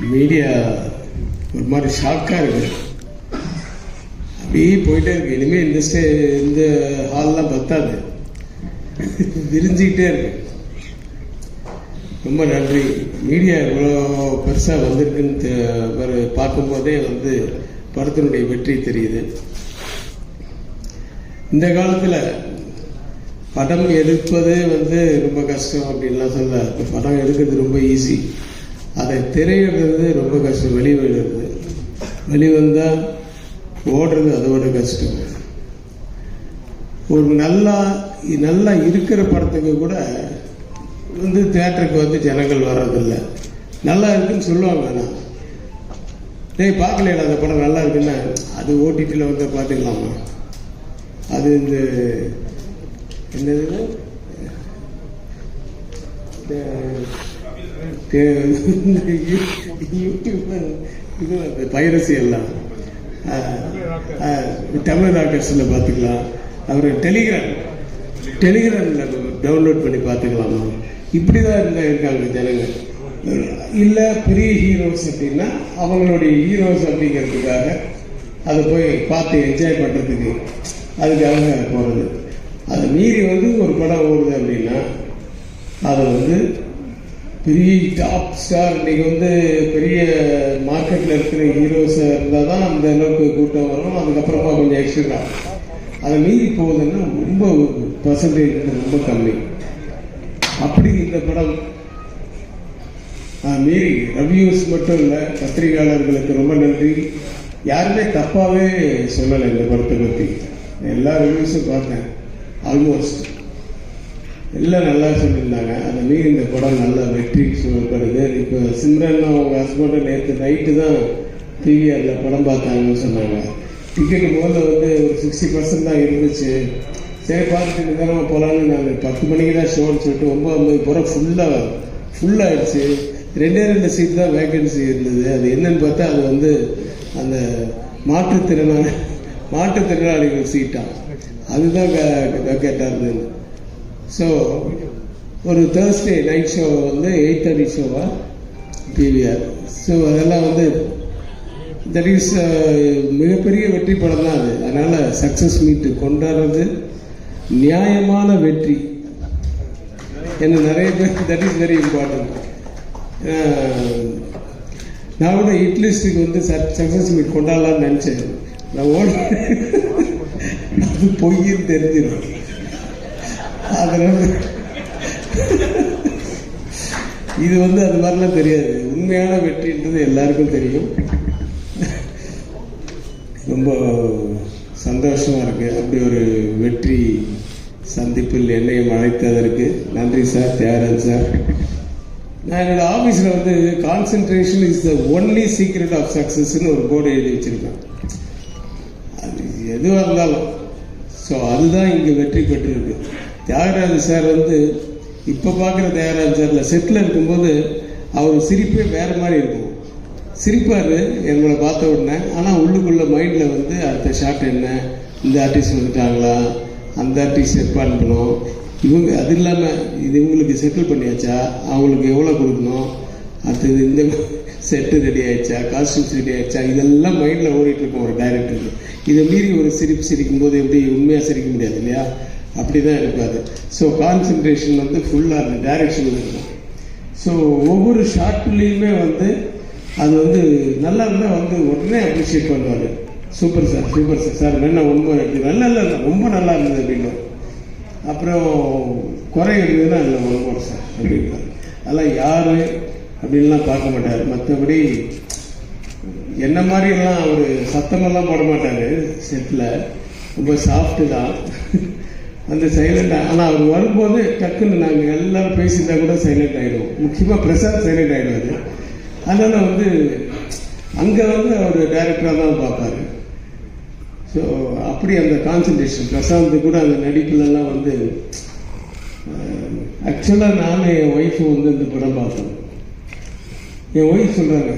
Media ஒரு மாதிரி ஷாக்காக இருக்குது அப்படியே போயிட்டே இருக்கு. இனிமேல் இந்த ஸ்டே இந்த ஹால்லாம் பத்தாது. விரிஞ்சிக்கிட்டே இருக்கு. ரொம்ப நன்றி. மீடியா இவ்வளோ பெருசாக வந்திருக்குன்னு பார்க்கும்போதே வந்து படத்தினுடைய வெற்றி தெரியுது. இந்த காலத்தில் படம் எடுப்பதே வந்து ரொம்ப கஷ்டம் அப்படின்லாம் சொல்ல. படம் எடுக்கிறது ரொம்ப ஈஸி அதை திரையிடுறது ரொம்ப கஷ்டம். வெளிவிடுறது வெளிவந்தால் ஓடுறது அதோட கஷ்டம். ஒரு நல்லா நல்லா இருக்கிற படத்துக்கு கூட வந்து தேட்டருக்கு வந்து ஜனங்கள் வர்றதில்லை. நல்லா இருக்குன்னு சொல்லுவாங்க ஆனால் டேய் பார்க்கலையா அந்த படம் நல்லா இருக்குன்னா? அது ஓடிடியில் வந்து பார்த்துக்கலாமா? அது இந்த என்னது யூடியூப் இது பைரசி எல்லாம். தமிழ் டாக்டர்ஸில் பார்த்துக்கலாம். அப்புறம் டெலிகிராம் டெலிகிராமில் டவுன்லோட் பண்ணி பார்த்துக்கலாமா? இப்படி தான் இருக்காங்க ஜனங்க இல்லை பெரிய ஹீரோஸ் அப்படின்னா அவங்களுடைய ஹீரோஸ் அப்படிங்கிறதுக்காக அதை போய் பார்த்து என்ஜாய் பண்ணுறதுக்கு அதுக்காக போகிறது அதை மீறி வந்து ஒரு படம் ஓடுது அப்படின்னா அதை வந்து பெரிய டாப் ஸ்டார் இன்றைக்கி வந்து பெரிய மார்க்கெட்டில் இருக்கிற ஹீரோஸ் இருந்தால் தான் அந்த அளவுக்கு கூட்டம் வரும். அதுக்கப்புறமா கொஞ்சம் எக்ஸ்ட்ரா அதை மீறி போகுதுன்னா ரொம்ப பர்சன்டேஜ் ரொம்ப கம்மி. அப்படி இந்த படம் மீறி ரிவ்யூஸ் மட்டும் இல்லை பத்திரிகையாளர்களுக்கு ரொம்ப நன்றி. யாருமே தப்பாகவே சொல்லலை இந்த படத்தை பற்றி எல்லா ரிவ்யூஸும் பார்த்தேன். ஆல்மோஸ்ட் எல்லாம் நல்லா சொல்லியிருந்தாங்க. அதை மீறி இந்த படம் நல்லா வெற்றி சொல்லப்படுது இப்போ சிம்ரன் அவங்க ஹஸ்பண்டும் நேற்று நைட்டு தான் பிவிஆரில் படம் பார்த்தாங்கன்னு சொன்னாங்க. டிக்கெட் முதல்ல வந்து ஒரு சிக்ஸ்டி பர்சன்ட் தான் இருந்துச்சு. சரி பார்த்துட்டு நிதானமாக போகலான்னு நாங்கள் பத்து மணிக்கு தான் ஷோன்னு சொல்லிட்டு ஒம்பது ஐம்பது போகிற ஃபுல்லாக ஃபுல்லாகிடுச்சு ரெண்டே ரெண்டு சீட் தான் வேக்கன்சி இருந்தது. அது என்னன்னு பார்த்தா அது வந்து அந்த மாற்றுத்திறனாளி மாற்றுத்திறனாளிகள் சீட்டாக அதுதான் கேட்டார் இருந்தது ஸோ ஒரு தேர்ஸ்டே நைட் ஷோ வந்து எயிட் தேர்ட்டி ஷோவா பிவிஆர் ஸோ அதெல்லாம் வந்து தட் இஸ் மிகப்பெரிய வெற்றி படம் தான் அது. அதனால் சக்ஸஸ் மீட்டு கொண்டாடுறது நியாயமான வெற்றி. என்ன நிறைய பேர் தட் இஸ் வெரி இம்பார்ட்டன்ட் நான் கூட இட்லிஸ்ட்டுக்கு வந்து சக்ஸஸ் மீட் கொண்டாடலாம்னு நினச்சேன். நான் ஓட அது பொய்ன்னு தெரிஞ்சிடும். அதுலேருந்து இது வந்து அது மாதிரிலாம் தெரியாது. உண்மையான வெற்றின்றது எல்லாருக்கும் தெரியும். ரொம்ப சந்தோஷமா இருக்கு. அப்படி ஒரு வெற்றி சந்திப்பில் என்னையும் அழைத்ததற்கு நன்றி சார் தியாகராஜ் சார். நான் என்னோட ஆஃபீஸில் வந்து concentration is the only secret of சக்ஸஸ்ன்னு ஒரு போர்டு எழுதி வச்சிருக்கேன். அது எதுவாக இருந்தாலும் ஸோ அதுதான் இங்கே வெற்றி பெற்றிருக்கு. தியாகராஜ சார் வந்து இப்போ பார்க்குற தியாகராஜ சாரில் செட்டில் இருக்கும்போது அவர் சிரிப்பே வேறு மாதிரி இருக்கும். சிரிப்பார் எங்களை பார்த்த உடனே. ஆனால் உள்ளுக்குள்ளே மைண்டில் வந்து அடுத்த ஷாட் என்ன? இந்த ஆர்டிஸ்ட் வந்துட்டாங்களா? அந்த ஆர்டிஸ்ட் செட் அனுப்பணும் இவங்க அது இல்லாமல் இது இவங்களுக்கு செட்டில் பண்ணியாச்சா? அவங்களுக்கு எவ்வளோ கொடுக்கணும்? அடுத்தது இந்த செட்டு ரெடி ஆயிடுச்சா? காஸ்டியூம்ஸ் ரெடி ஆயிடுச்சா? இதெல்லாம் மைண்டில் ஓடிட்டு இருக்கும் ஒரு டைரக்டருக்கு இதை மீறி ஒரு சிரிப்பு சிரிக்கும் போது எப்படி உண்மையாக சிரிக்க முடியாது இல்லையா? அப்படி தான் இருக்காது ஸோ கான்சென்ட்ரேஷன் வந்து ஃபுல்லாக அந்த டைரக்ஷனில் இருக்கும். ஸோ ஒவ்வொரு ஷார்ட்லேயுமே வந்து அது வந்து நல்லா இருந்தால் வந்து உடனே அப்ரிஷியேட் பண்ணுவார். Super sir super sir sir என்ன ரொம்ப இருக்கு நல்லா இல்லை ரொம்ப நல்லா இருந்தது அப்படின்னு அப்புறம் குறை இருந்ததுன்னா இல்லை ஒன்று சார் அப்படின்னா அதெல்லாம் யார் அப்படின்லாம் பார்க்க மாட்டார். மற்றபடி என்ன மாதிரியெல்லாம் அவர் சத்தமெல்லாம் போட மாட்டார் செட்டில் ரொம்ப சாஃப்ட்டு தான். அந்த சைலண்ட் ஆனால் அவர் வரும்போது டக்குன்னு நாங்கள் எல்லாரும் பேசியிருந்தா கூட சைலண்ட் ஆகிடுவோம் முக்கியமாக பிரசாத் சைலண்ட் ஆகிடுவார் அதனால் வந்து அங்கே வந்து அவர் டைரக்டராக தான் பார்ப்பாரு. ஸோ அப்படி அந்த கான்சன்ட்ரேஷன் பிரசாந்த் கூட அந்த நடிப்புலலாம் வந்து ஆக்சுவலாக நானும் என் ஒய்ஃபு வந்து இந்த படம் பார்த்தோம் என் ஒய்ஃப் சொல்கிறாங்க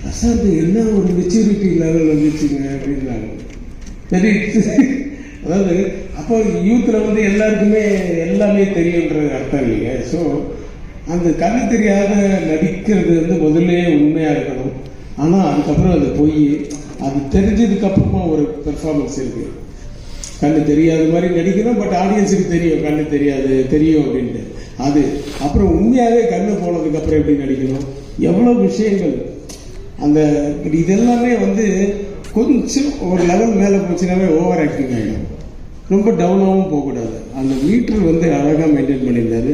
பிரசாந்த் என்ன ஒரு மெச்சூரிட்டி லெவல் வந்துச்சுங்க? அப்படின்றாங்க. சரி அதாவது அப்போ யூத்தில் வந்து எல்லாருக்குமே எல்லாமே தெரியுன்ற அர்த்தம் இல்லைங்க ஸோ அந்த கண்ணு தெரியாத நடிக்கிறது வந்து முதல்ல உண்மையாக இருக்கணும். ஆனால் அதுக்கப்புறம் அது போய் அது தெரிஞ்சதுக்கப்புறமா ஒரு பெர்ஃபார்மன்ஸ் இருக்குது கண்ணு தெரியாத மாதிரி நடிக்கணும் பட் ஆடியன்ஸுக்கு தெரியும் கண்ணு தெரியாது தெரியும் அப்படின்ட்டு. அது அப்புறம் உண்மையாகவே கண்ணு போனதுக்கப்புறம் எப்படி நடிக்கணும்? எவ்வளோ விஷயங்கள். அந்த இதெல்லாமே வந்து கொஞ்சம் ஒரு லெவல் மேலே போச்சுனாவே ஓவர் ஆக்டிங் ஆகிடும் ரொம்ப டவுனாகவும் போகக்கூடாது. அந்த மீட்டர் வந்து அழகாக மெயின்டைன் பண்ணியிருந்தாரு.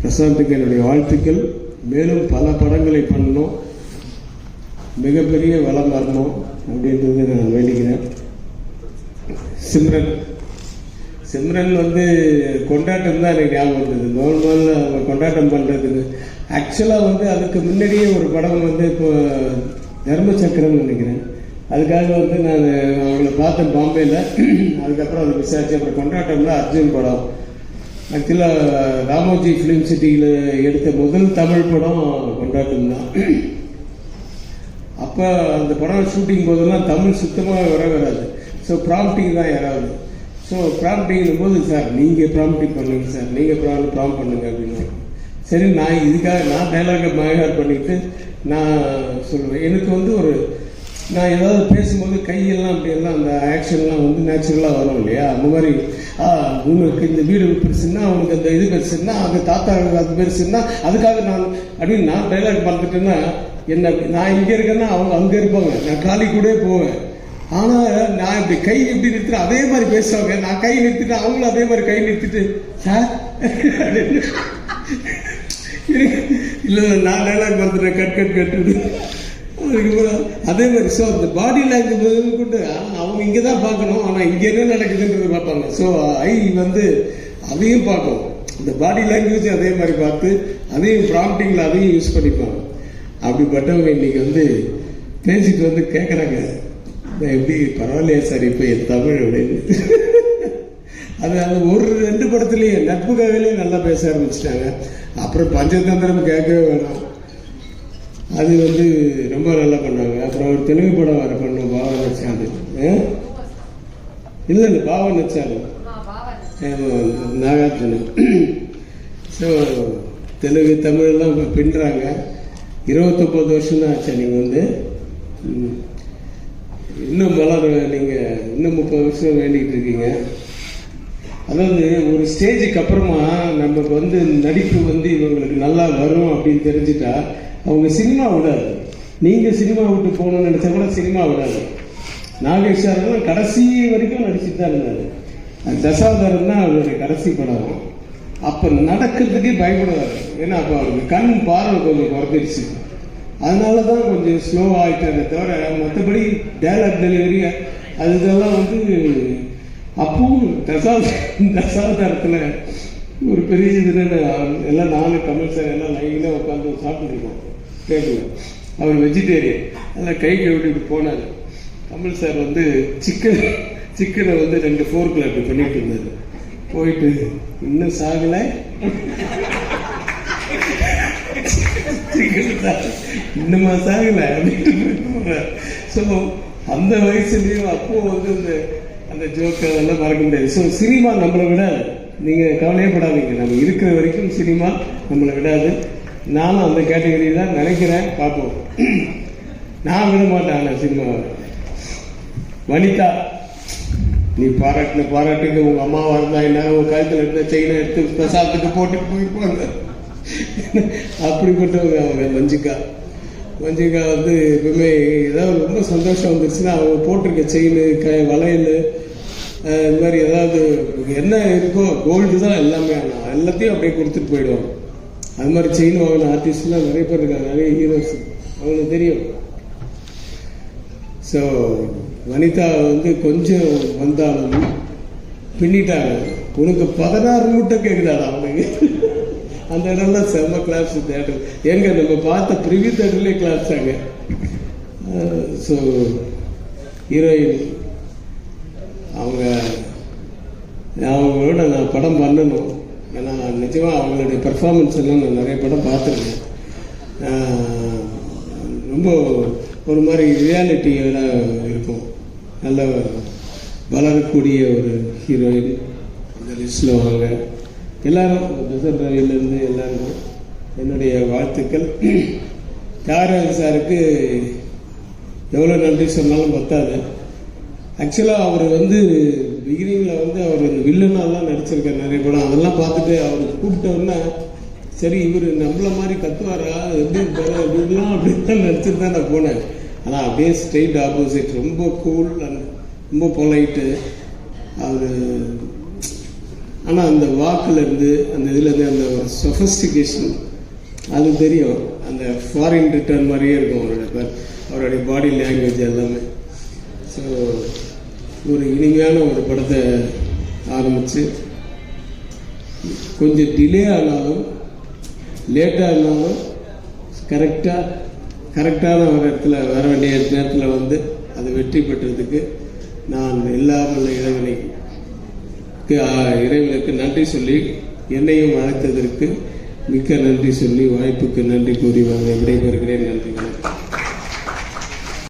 பிரசாந்துக்கு என்னுடைய வாழ்த்துக்கள். மேலும் பல படங்களை பண்ணணும். மிகப்பெரிய வளம் வரணும் அப்படின்றது நான் வேண்டிக்கிறேன். சிம்ரன். சிம்ரன் வந்து கொண்டாட்டம் தான் எனக்கு ஞாபகம் வந்தது. நார்மல் அவங்க கொண்டாட்டம் பண்ணுறதுக்கு ஆக்சுவலாக வந்து அதுக்கு முன்னாடியே ஒரு படம் வந்து இப்போ தர்ம சக்கரம்னு நினைக்கிறேன். அதுக்காக வந்து நான் அவங்கள பார்த்தேன் பாம்பேயில் அதுக்கப்புறம் அதை விசாரிச்சு அப்புறம் கொண்டாட்டம்ல அர்ஜுன் படம். ஆக்சுவலாக ராமோஜி ஃபிலிம் சிட்டியில் எடுத்த முதல் தமிழ் படம் கொண்டாட்டம் தான். அப்போ அந்த படம் ஷூட்டிங் போதெல்லாம் தமிழ் சுத்தமாக வர வராது. ஸோ ப்ராம்ப்டிங் தான் யாராவது. ஸோ ப்ராம்ப்டிங்கும் போது சார் நீங்கள் ப்ராம்ப்டிங் பண்ணுங்கள் சார். நீங்கள் ப்ரா ப்ராம் பண்ணுங்க அப்படின்னு. சரி நான் இதுக்காக நான் டைலாகை மயகார் பண்ணிட்டு நான் சொல்லுவேன் எனக்கு வந்து ஒரு நான் ஏதாவது பேசும்போது கையெல்லாம் அப்படியெல்லாம் அந்த ஆக்ஷன்லாம் வந்து நேச்சுரலாக வரும் இல்லையா? அந்த மாதிரி ஆ உனக்கு இந்த வீடு பெருசுன்னா அவனுக்கு அந்த இது பெருசுன்னா அந்த தாத்தா அது பெருசுன்னா அதுக்காக நான் அப்படின்னு நான் டைலாக் பார்த்துட்டேன்னா என்ன நான் இங்கே இருக்கேன்னா அவங்க அங்கே இருப்பாங்க. நான் காலி கூட போவேன். ஆனால் நான் இப்படி கை இப்படி நிறுத்துறேன் அதே மாதிரி பேசுவாங்க. நான் கை நிறுத்திட்டு அவங்களும் அதே மாதிரி கை நிறுத்திட்டு சார்? இல்லை இல்லை நான் டைலாக் பார்த்துட்டேன். கட் கட் கட்டுது அதே மாதிரி ஸோ அந்த பாடி லாங்குவேஜ் கொண்டு அவங்க இங்கே தான் பார்க்கணும் ஆனால் இங்கே என்ன நடக்குதுன்றது பார்ப்பாங்க ஸோ ஐ வந்து அதையும் பார்க்கும் இந்த பாடி லாங்குவேஜ் அதே மாதிரி பார்த்து அதையும் ப்ராம்ப்டிங்கில் அதையும் யூஸ் பண்ணிப்பாங்க. அப்படிப்பட்டவங்க இன்னைக்கு வந்து பேசிட்டு வந்து கேட்குறாங்க எப்படி பரவாயில்லையா சார் இப்போ என் தமிழ் அப்படின்னு அது அந்த ஒரு ரெண்டு படத்துலயே நட்புக்காகவே நல்லா பேச ஆரம்பிச்சிட்டாங்க. அப்புறம் பஞ்சதந்திரம் கேட்கவே வேணாம். அது வந்து ரொம்ப நல்லா பண்ணாங்க அப்புறம் ஒரு தெலுங்கு படம் வர பண்ணோம் பாவா நச்சாது இல்லை இல்லை பாவா நச்சாது நாகார்ஜுனன் ஸோ தெலுங்கு தமிழ் எல்லாம் இப்போ பின்னுறாங்க. இருபத்தொம்பது வருஷம் தான் ஆச்சு நீங்கள் வந்து. இன்னும் வளர நீங்கள் இன்னும் முப்பது வருஷம் வேண்டிகிட்டு இருக்கீங்க. அதாவது ஒரு ஸ்டேஜுக்கு அப்புறமா நமக்கு வந்து நடிப்பு வந்து இவங்களுக்கு நல்லா வரும் அப்படின்னு தெரிஞ்சுட்டா அவங்க சினிமா விடாது. நீங்கள் சினிமா விட்டு போகணும்னு நினச்சா கூட சினிமா விடாது. நாகேஷ் சார்லாம் கடைசி வரைக்கும் நடிச்சுட்டு தான் இருந்தார். தசாவதாரம் தான் அவருடைய கடைசி படம். அப்போ நடக்கிறதுக்கே பயப்படுவார். ஏன்னா அப்போ அவருக்கு கண் பார்வை கொஞ்சம் குறைஞ்சிருச்சு. அதனால தான் கொஞ்சம் ஸ்லோ ஆகிட்டாரு தவிர மற்றபடி டேலர் டெலிவரி அது இதெல்லாம் வந்து அப்பவும் தசா தசாவதாரத்தில் ஒரு பெரிய இதுன்னு எல்லாம் நானும் கமல் சார் எல்லாம் லைனாக உட்காந்து சாப்பிட்டுருக்கோம் கேட்கல அவர் வெஜிடேரியன் அதில் கை கழுவிட்டு போனார். தமிழ் சார் வந்து சிக்கன் சிக்கனை வந்து ரெண்டு ஃபோர்க்கில் அப்படி பண்ணிட்டு இருந்தார். போயிட்டு இன்னும் சாகலை? சிக்கன் இன்னுமா சாகலை? அப்படின்ட்டு ஸோ அந்த வயசுலேயும் அப்போ வந்து இந்த அந்த ஜோக்கு அதெல்லாம் மறக்க முடியாது. ஸோ சினிமா நம்மளை விடாது. நீங்கள் கவலையே படாதீங்க. நம்ம இருக்கிற வரைக்கும் சினிமா நம்மளை விடாது. நானும் அந்த கேட்டகரி தான் நினைக்கிறேன். பார்ப்போம். நான் விட மாட்டேன் ஆனால் சினிமாவை வனிதா நீ பாராட்டின பாராட்டுக்கு உங்க அம்மாவா இருந்தா என்ன? உங்க கழுத்துல இருந்த செயினை எடுத்து பிரசாதத்துக்கு போட்டு போயிருப்பாங்க. அப்படிப்பட்டவங்க அவங்க மஞ்சிகா மஞ்சிகா வந்து எப்பவுமே ஏதாவது ரொம்ப சந்தோஷம் வந்துருச்சுன்னா அவங்க போட்டிருக்க செயின் க வளையல் இது இந்த மாதிரி ஏதாவது என்ன இருக்கோ கோல்டு தான் எல்லாமே ஆனால் எல்லாத்தையும் அப்படியே கொடுத்துட்டு போயிடுவாங்க. அது மாதிரி செயின் வாங்கின ஆர்டிஸ்ட்லாம் நிறைய பேர் இருக்காங்க. நிறைய ஹீரோஸ் அவங்களுக்கு தெரியும். ஸோ வனிதா வந்து கொஞ்சம் வந்தாலும் பின்னிட்டாங்க. உனக்கு பதினாறு மூட்டை கேட்குறாரு அவனுக்கு? அந்த இடம்லாம் செம்ம கிளாஸ் தேட்டர் எங்க நம்ம பார்த்த ப்ரிவியூ தேட்டர்லேயே கிளாஸ் ஆங்க ஸோ ஹீரோயின் அவங்க அவங்களோட நான் படம் பண்ணணும். ஏன்னா நிஜமாக அவங்களுடைய பெர்ஃபார்மன்ஸ் எல்லாம் நான் நிறைய படம் பார்த்துருக்கேன். ரொம்ப ஒரு மாதிரி ரியாலிட்டியோட இருக்கும். நல்ல வளரக்கூடிய ஒரு ஹீரோயின் அந்த லிஸ்டில் வாங்க. எல்லாரும் பெசன்ட் ரவிலேருந்து எல்லாருக்கும் என்னுடைய வாழ்த்துக்கள். தியாகராஜன் சாருக்கு எவ்வளோ நன்றி சொன்னாலும் பத்தாது. ஆக்சுவலாக அவர் வந்து பிகினிங்கில் வந்து அவர் இந்த வில்லனாலாம் நடிச்சிருக்கார் நிறைய படம். அதெல்லாம் பார்த்துட்டு அவர் கூப்பிட்டோன்னா சரி இவர் நம்மள மாதிரி கத்துவாரா? எப்படி இருப்பாரு? அப்படின்லாம் அப்படின்னு தான் நடிச்சிட்டு தான் நான் போனேன். ஆனால் அப்படியே ஸ்ட்ரெயிட் ஆப்போசிட் ரொம்ப கூல் அண்ட் ரொம்ப பொலைட்டு அவர் ஆனால் அந்த வாக்குலேருந்து அந்த இதுலேருந்து அந்த ஒரு சொஃபஸ்டிகேஷன் அது தெரியும். அந்த ஃபாரின் ரிட்டர்ன் மாதிரியே இருக்கும் அவரோட அவருடைய பாடி லாங்குவேஜ் எல்லாமே. ஸோ ஒரு இனிமையான ஒரு படத்தை ஆரம்பித்து கொஞ்சம் டிலே ஆனாலும் லேட்டாக இருந்தாலும் கரெக்டாக கரெக்டான ஒரு இடத்துல வர வேண்டிய நேரத்தில் வந்து அது வெற்றி பெற்றதுக்கு நான் இல்லாமல் இறைவனைக்கு இறைவனுக்கு நன்றி சொல்லி என்னையும் அழைத்ததற்கு மிக்க நன்றி சொல்லி வாய்ப்புக்கு நன்றி கூறி விடைபெறுகிறேன். நன்றி வணக்கம்.